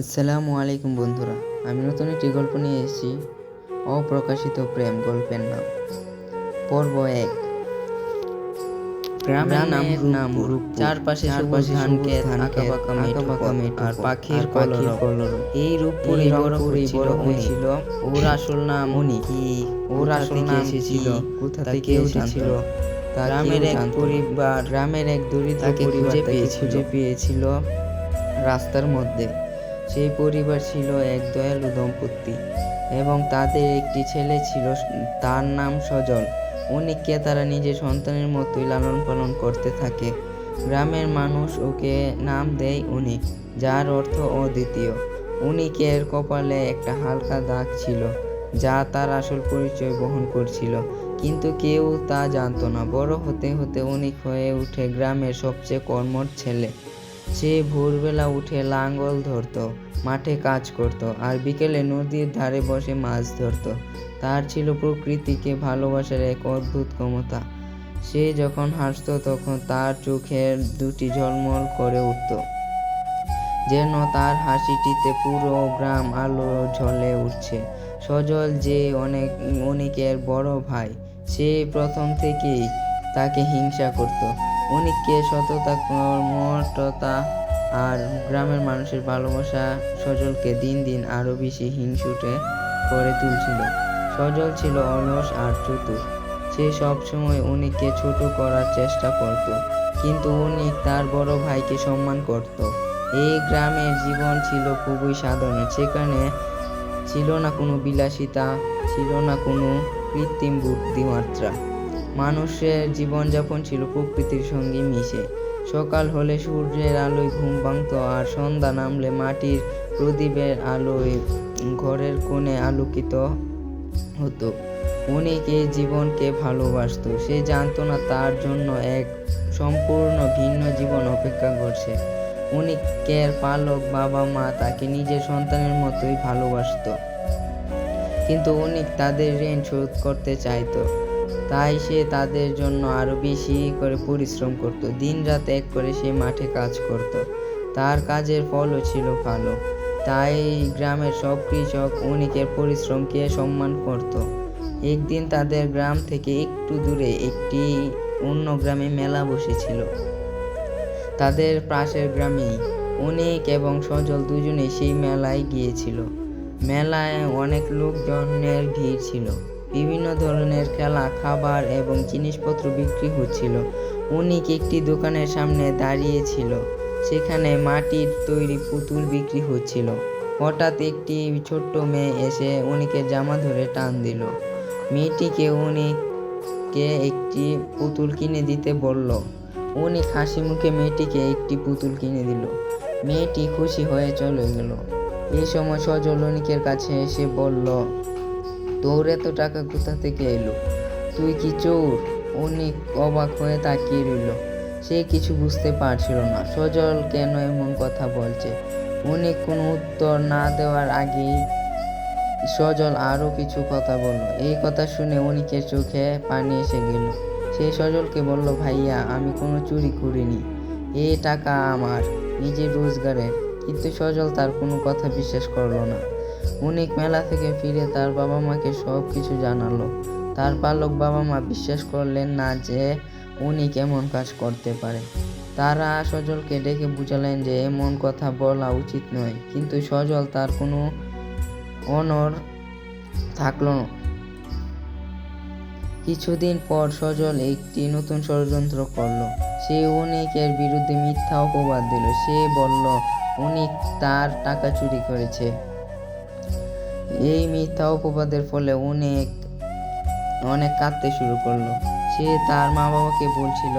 আসসালামু আলাইকুম বন্ধুরা আমি নতুন একটি গল্প নিয়ে এসেছি অপ্রকাশিত প্রেম গল্পের নাম। পর্ব এক। গ্রামের নাম নাম রূপ চারপাশে সবুজ ধান আঁকাবাঁকা আঁকাবাঁকা মেঠো আর পাখির কলরব। এই রূপপুরে বড় বড় হয়েছিল ওর আসল নাম উনি কি? ওর আসল নাম এসেছিল? কোথা থেকে এসেছিল? গ্রামের এক পরিবার গ্রামের এক দরিদ্র পরিবার পেয়েছিল রাস্তার মধ্যে। সেই পরিবার ছিল এক দয়ালু দম্পতি এবং তাদের একটি ছেলে ছিল, তার নাম সজল। অনেককে তারা নিজের সন্তানের মতোই লালন পালন করতে থাকে। গ্রামের মানুষ ওকে নাম দেয় অনিক যার অর্থ অদ্বিতীয়। অনিকের কপালে একটা হালকা দাগ ছিল, যা তার আসল পরিচয় বহন করছিল। কিন্তু কেউ তা জানতো না। বড় হতে হতে অনিক হয়ে উঠে গ্রামের সবচেয়ে কর্মঠ ছেলে। সে ভোরবেলা উঠে লাঙ্গল ধরতো, মাঠে কাজ করত আর বিকেলে নদীর ধারে বসে মাছ ধরত। তার ছিল প্রকৃতিকে ভালোবাসার এক অদ্ভুত ক্ষমতা। সে যখন হাসতো তখন তার চোখের দুটি ঝলমল করে উঠত। যেন তার হাসিটিতে পুরো গ্রাম আলো ঝলে উঠছে। সজল যে অনেক, অনেকের বড় ভাই, সে প্রথম থেকেই তাকে হিংসা করত। অনেককে সততা, কর্মঠতা আর গ্রামের মানুষের ভালোবাসা সজলকে দিন দিন আরও বেশি হিংসুটে করে তুলছিল। সজল ছিল অলস আর চতুর। সে সবসময় অনেককে ছোট করার চেষ্টা করত, কিন্তু অনেক তার বড় ভাইকে সম্মান করত। এই গ্রামের জীবন ছিল খুবই সাধারণ, সেখানে ছিল না কোনো বিলাসিতা, ছিল না কোনো কৃত্রিম বুদ্ধিমাত্রা। মানুষের জীবনযাপন ছিল প্রকৃতির সঙ্গে মিশে। সকাল হলে সূর্যের আলোয় ঘুম ভাঙত আর সন্ধ্যা নামলে মাটির প্রদীপের আলোয় ঘরের কোণে আলোকিত হতো। অনেক এই জীবনকে ভালোবাসত, সে জানতো না তার জন্য এক সম্পূর্ণ ভিন্ন জীবন অপেক্ষা করছে। অনেকের পালক বাবা মা তাকে নিজের সন্তানের মতোই ভালোবাসত, কিন্তু অনেক তাদের ঋণ শোধ করতে চাইতো। তাই সে তাদের জন্য আরও বেশি করে পরিশ্রম করত। দিন রাত এক করে সে মাঠে কাজ করত। তার কাজের ফলও ছিল ভালো। তাই গ্রামের সব কৃষক অনেকের পরিশ্রমকে সম্মান করত। একদিন তাদের গ্রাম থেকে একটু দূরে একটি অন্য গ্রামে মেলা বসেছিল। তাদের পাশের গ্রামেই। অনেক এবং সজল দুজনে সেই মেলায় গিয়েছিল। মেলায় অনেক লোকজনের ভিড় ছিল। বিভিন্ন ধরনের খেলা, খাবার এবং জিনিসপত্র বিক্রি হচ্ছিল। অনেক একটি দোকানের সামনে দাঁড়িয়েছিল সেখানে মাটির তৈরি পুতুল বিক্রি হচ্ছিল। হঠাৎ একটি ছোট্ট মেয়ে এসে উনিকে জামা ধরে টান দিল। মেয়েটিকে অনেককে একটি পুতুল কিনে দিতে বলল। উনি হাসি মুখে মেয়েটিকে একটি পুতুল কিনে দিল। মেয়েটি খুশি হয়ে চলে গেল। এই সময় সজল অনিকের কাছে এসে বলল তোর এত টাকা কোথা থেকে এলো? তুই কি চোর? অনেক অবাক হয়ে তাকিয়ে রইল। সে কিছু বুঝতে পারছিল না। সজল কেন এমন কথা বলছে? অনেক কোনো উত্তর না দেওয়ার আগেই সজল আরও কিছু কথা বলল। এই কথা শুনে অনিকের চোখে পানি এসে গেল। সে সজলকে বলল, ভাইয়া, আমি কোনো চুরি করিনি। এ টাকা আমার, নিজের রোজগারের। কিন্তু সজল তার কোনো কথা বিশ্বাস করল না। অনেক মেলা থেকে ফিরে তার বাবা মাকে সব কিছু জানালো। তার পালক বাবা মা বিশ্বাস করলেন না যে উনি কেমন কাজ করতে পারে। তারা সজলকে ডেকে বুঝালেন যে এমন কথা বলা উচিত নয়, কিন্তু সজল তার কোনো অনর থাকল কিছুদিন পর সজল একটি নতুন ষড়যন্ত্র করল। সে অনেকের বিরুদ্ধে মিথ্যা অপবাদ দিল। সে বলল, অনেক তার টাকা চুরি করেছে। এই মিথ্যা অপবাদের ফলে অনেক অনেক কাঁদতে শুরু করল। সে তার মা বাবাকে বলছিল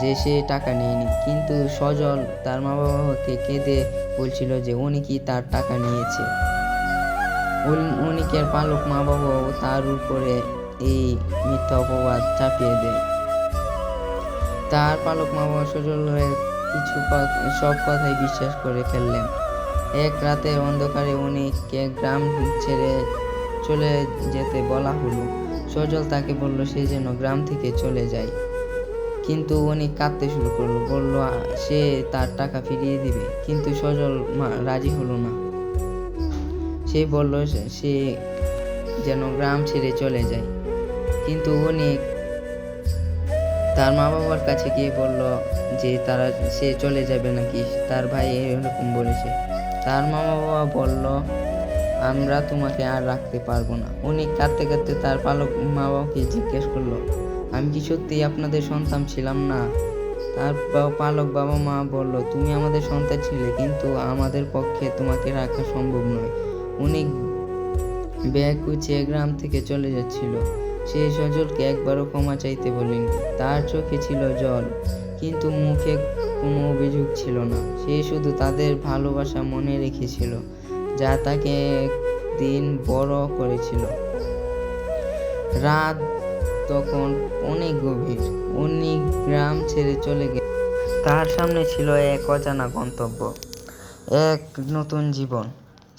যে সে টাকা নেয়নি, কিন্তু সজল তার মা বাবাকে কেঁদে বলছিল যে উনি কি তার টাকা নিয়েছে। অনিকের পালক মা বাবাও তার উপরে এই মিথ্যা অপবাদ চাপিয়ে দেয়। তার পালক মা বাবা সজলের কিছু সব কথাই বিশ্বাস করে ফেললেন। এক রাতে অন্ধকারে অনেককে গ্রাম ছেড়ে চলে যেতে বলা হলো। সজল তাকে বলল, সে যেন গ্রাম থেকে চলে যায়। কিন্তু উনি কাঁদতে শুরু করল, বলল, সে তার টাকা ফিরিয়ে দিবে। কিন্তু সজল রাজি হলো না। সে বলল, সে যেন গ্রাম ছেড়ে চলে যায়। কিন্তু উনি তার মা বাবার কাছে গিয়ে বলল যে, তারা, সে চলে যাবে নাকি? তার ভাই এরকম বলেছে। তার মামা বাবা বলল, আমরা তোমাকে আর রাখতে পারব না। উনি কাঁদতে কাঁদতে তার পালক মা বাবাকে জিজ্ঞেস করল, আমি কি সত্যি আপনাদের সন্তান ছিলাম না? তার পালক বাবা মা বলল, তুমি আমাদের সন্তান ছিলে, কিন্তু আমাদের পক্ষে তোমাকে রাখা সম্ভব নয়। উনি ব্যাগ গুছিয়ে গ্রাম থেকে চলে যাচ্ছিল। সে সজলকে একবারও ক্ষমা চাইতে বলেনি। তার চোখে ছিল জল, কিন্তু মুখে কোনো অভিযোগ ছিল না। সে শুধু তাদের ভালোবাসা মনে রেখেছিল, যা তাকে দিন বড় করেছিল। রাত তখন অনেক গভীর উনি গ্রাম ছেড়ে চলে গেল। তার সামনে ছিল এক অজানা গন্তব্য, এক নতুন জীবন।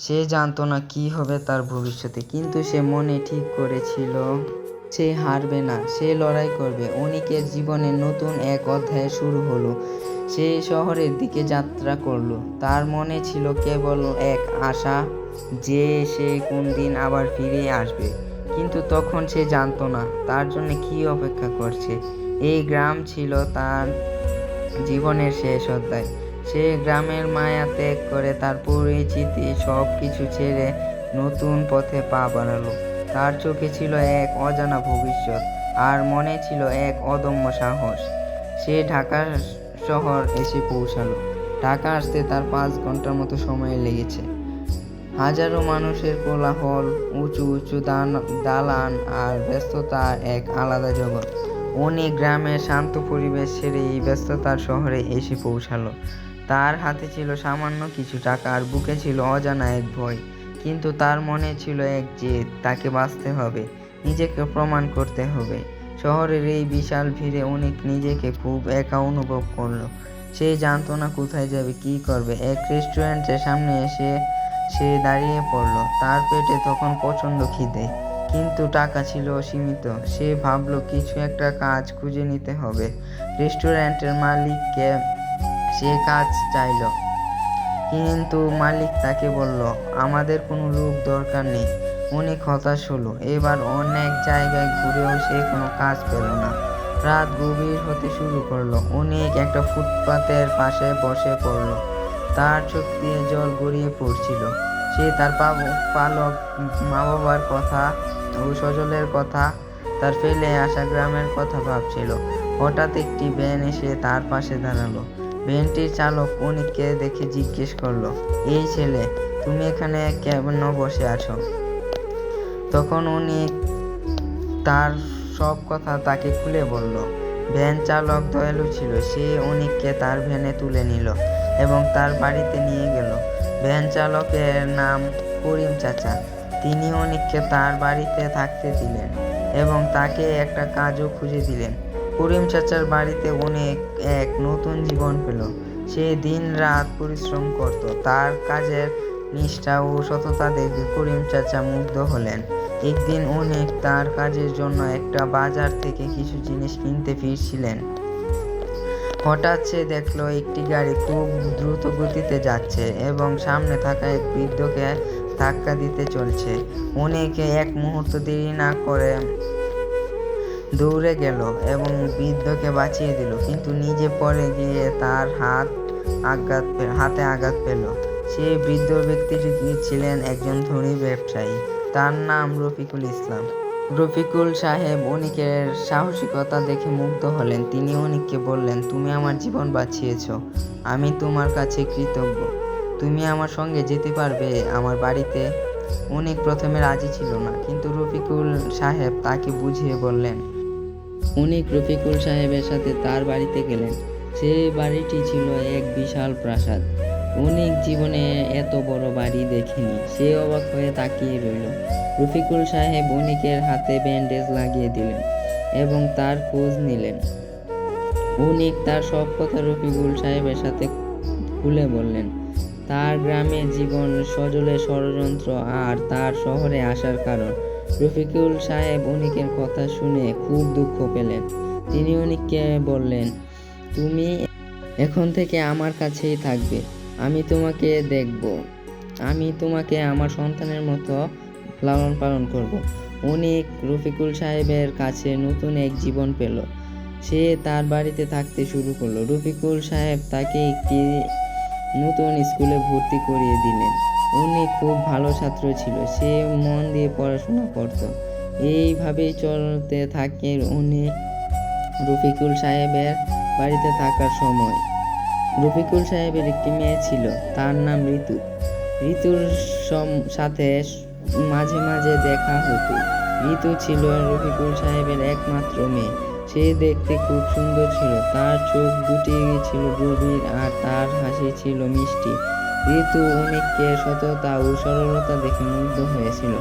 সে জানতো না কি হবে তার ভবিষ্যতে, কিন্তু সে মনে ঠিক করেছিল, সে হারবে না, সে লড়াই করবে। অনিকের জীবনে নতুন এক অধ্যায় শুরু হলো সে শহরের দিকে যাত্রা করল। তার মনে ছিল কেবল এক আশা যে সে কোন দিন আবার ফিরে আসবে। কিন্তু তখন সে জানতো না, তার জন্য কি অপেক্ষা করছে। এই গ্রাম ছিল তার জীবনের শেষ অধ্যায়। সে গ্রামের মায়া ত্যাগ করে তার পরিচিতি সব কিছু ছেড়ে নতুন পথে পা বাড়ালো। তার চোখে ছিল এক অজানা ভবিষ্যৎ, আর মনে ছিল এক অদম্য সাহস। সে ঢাকা শহর এসে পৌঁছালো। ঢাকা আসতে তার পাঁচ ঘণ্টার মতো সময় লেগেছে। হাজারো মানুষের কোলাহল, উঁচু উঁচু দালান আর ব্যস্ততা এক আলাদা জগৎ। অনেক গ্রামের শান্ত পরিবেশ ছেড়ে এই ব্যস্ততার শহরে এসে পৌঁছালো। তার হাতে ছিল সামান্য কিছু টাকা আর বুকে ছিল অজানা এক ভয়। কিন্তু তার মনে ছিল এক যে তাকে বাঁচতে হবে, নিজেকে প্রমাণ করতে হবে। শহরের এই বিশাল ভিড়ে অনেক নিজেকে খুব একা অনুভব করল। সে জানতো না কোথায় যাবে, কি করবে। এক রেস্টুরেন্টের সামনে এসে সে দাঁড়িয়ে পড়ল। তার পেটে তখন প্রচণ্ড খিদে, কিন্তু টাকা ছিল সীমিত। সে ভাবলো, কিছু একটা কাজ খুঁজে নিতে হবে। রেস্টুরেন্টের মালিককে সে কাজ চাইলো, কিন্তু মালিক তাকে বলল, আমাদের কোনো লোক দরকার নেই। অনেক হতাশ হলো। এবার অনেক জায়গায় ঘুরেও সে কোনো কাজ পেল না। রাত গভীর হতে শুরু করল। অনেক একটা ফুটপাতের পাশে বসে পড়ল। তার চোখ দিয়ে জল গড়িয়ে পড়ছিল। সে তার পালক মা বাবার কথা ও সজলের কথা, তার ফেলে আসা গ্রামের কথা ভাবছিল। হঠাৎ একটি ভ্যান এসে তার পাশে দাঁড়াল। ভ্যানটির চালক অনিককে দেখে জিজ্ঞেস করল, এই ছেলে, তুমি এখানে কেন বসে আছো? তখন উনি তার সব কথা তাকে খুলে বলল। ভ্যান চালক দয়ালু ছিল। সে অনিককে তার ভ্যানে তুলে নিল এবং তার বাড়িতে নিয়ে গেল। ভ্যান চালকের নাম করিম চাচা। তিনি অনিককে তার বাড়িতে থাকতে দিলেন এবং তাকে একটা কাজও খুঁজে দিলেন। করিম চাচার বাড়িতে অনেক এক নতুন জীবন পেল। সে দিন রাত পরিশ্রম করত। তার কাজের নিষ্ঠা ও সততা দেখে করিম চাচা মুগ্ধ হলেন। একদিন অনেক তার কাজের জন্য একটা বাজার থেকে কিছু জিনিস কিনতে ফিরছিলেন। হঠাৎ সে দেখল একটি গাড়ি খুব দ্রুত গতিতে যাচ্ছে এবং সামনে থাকা এক বৃদ্ধকে ধাক্কা দিতে চলছে। অনেকে এক মুহূর্ত দেরি না করে দৌড়ে গেল এবং বৃদ্ধকে বাঁচিয়ে দিল, কিন্তু নিজে পরে গিয়ে তার হাত আঘাত হাতে আঘাত পেল। সেই বৃদ্ধ ব্যক্তিটি ছিলেন একজন ধনী ব্যবসায়ী। তার নাম রফিকুল ইসলাম। রফিকুল সাহেব অনিকের সাহসিকতা দেখে মুগ্ধ হলেন। তিনি অনিককে বললেন, তুমি আমার জীবন বাঁচিয়েছ। আমি তোমার কাছে কৃতজ্ঞ। তুমি আমার সঙ্গে যেতে পারবে। আমার বাড়িতে অনেক প্রথমে রাজি ছিল না। কিন্তু রফিকুল সাহেব তাকে বুঝিয়ে বললেন, অনেক রফিকুল সাহেবের সাথে তার বাড়িতে গেলেন। সেই বাড়িটি ছিল এক বিশাল প্রাসাদ। অনেক জীবনে এত বড় বাড়ি দেখেনি। সে অবাক হয়ে তাকিয়ে রইল। রফিকুল সাহেব অনিকের হাতে ব্যান্ডেজ লাগিয়ে দিলেন এবং তার খোঁজ নিলেন। অনিক তার সব কথা রফিকুল সাহেবের সাথে খুলে বললেন, তার গ্রামের জীবন সজলে ষড়যন্ত্র আর তার শহরে আসার কারণ। রফিকুল সাহেব অনিকের কথা শুনে খুব দুঃখ পেলেন। তিনি অনিককে বললেন, তুমি এখন থেকে আমার কাছেই থাকবে। আমি তোমাকে দেখব। আমি তোমাকে আমার সন্তানের মতো লালন পালন করব। অনেক রফিকুল সাহেবের কাছে নতুন এক জীবন পেল। সে তার বাড়িতে থাকতে শুরু করল। রফিকুল সাহেব তাকে একটি নতুন স্কুলে ভর্তি করিয়ে দিলেন। উনি খুব ভালো ছাত্র ছিল। সে মন দিয়ে পড়াশোনা করত। এইভাবেই চলতে থাকে উনি রফিকুল সাহেবের বাড়িতে থাকার সময়। রফিকুল সাহেবের একটি মেয়ে ছিল, তার নাম ঋতু। ঋতুর সাথে মাঝে মাঝে দেখা হতো। ঋতু ছিল রফিকুল সাহেবের একমাত্র মেয়ে। সে দেখতে খুব সুন্দর ছিল, তার চোখ দুটি ছিল গভীর আর তার হাসি ছিল মিষ্টি। ঋতু অনেককে সততা ও সরলতা দেখে মুগ্ধ হয়েছিল।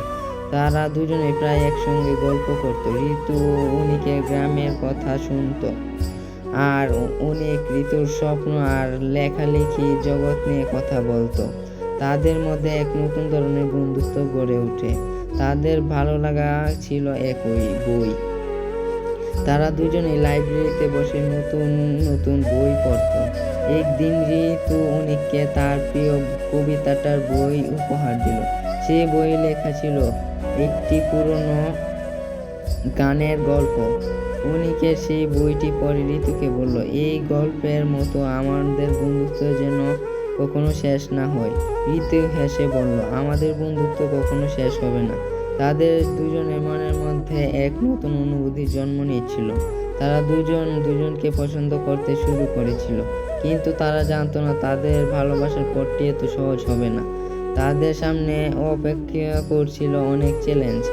তারা দুজনে প্রায় একসঙ্গে গল্প করত। ঋতু উনিকে গ্রামের কথা শুনতো। আর অনেক ঋতুর স্বপ্ন আর লেখালেখি জগৎ নিয়ে কথা বলতো। তাদের মধ্যে এক নতুন ধরনের বন্ধুত্ব গড়ে ওঠে। তাদের ভালো লাগা ছিল একই বই। তারা দুজনে লাইব্রেরিতে বসে নতুন নতুন বই পড়ত। একদিন ঋতু অনেককে তার প্রিয় কবিতাটার বই উপহার দিল। সে বই লেখা ছিল, একটি পুরনো গানের গল্প। অনিকের সেই বইটি পড়ে ঋতুকে বলল, এই গল্পের মতো আমাদের বন্ধুত্ব যেন কখনো শেষ না হয়। ঋতু হেসে বলল, আমাদের বন্ধুত্ব কখনো শেষ হবে না। তাদের দুজনের মনের মধ্যে এক নতুন অনুভূতির জন্ম নিয়েছিল। তারা দুজন দুজনকে পছন্দ করতে শুরু করেছিল। কিন্তু তারা জানতো না, তাদের ভালোবাসার পথটি এত সহজ হবে না। তাদের সামনে অপেক্ষা করছিল অনেক চ্যালেঞ্জ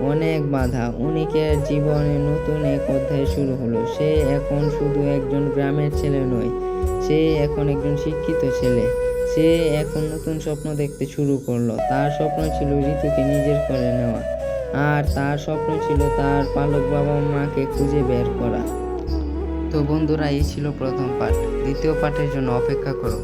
অনেক বাধা। উনিকের জীবনে নতুন এক অধ্যায় শুরু হলো। সে এখন শুধু একজন গ্রামের ছেলে নয়, সে এখন একজন শিক্ষিত ছেলে। সে এখন নতুন স্বপ্ন দেখতে শুরু করল। তার স্বপ্ন ছিল ঋতুকে নিজের করে নেওয়া। আর তার স্বপ্ন ছিল তার পালক বাবা মাকে খুঁজে বের করা। তো বন্ধুরা, এই ছিল প্রথম পাঠ। দ্বিতীয় পাঠের জন্য অপেক্ষা করো।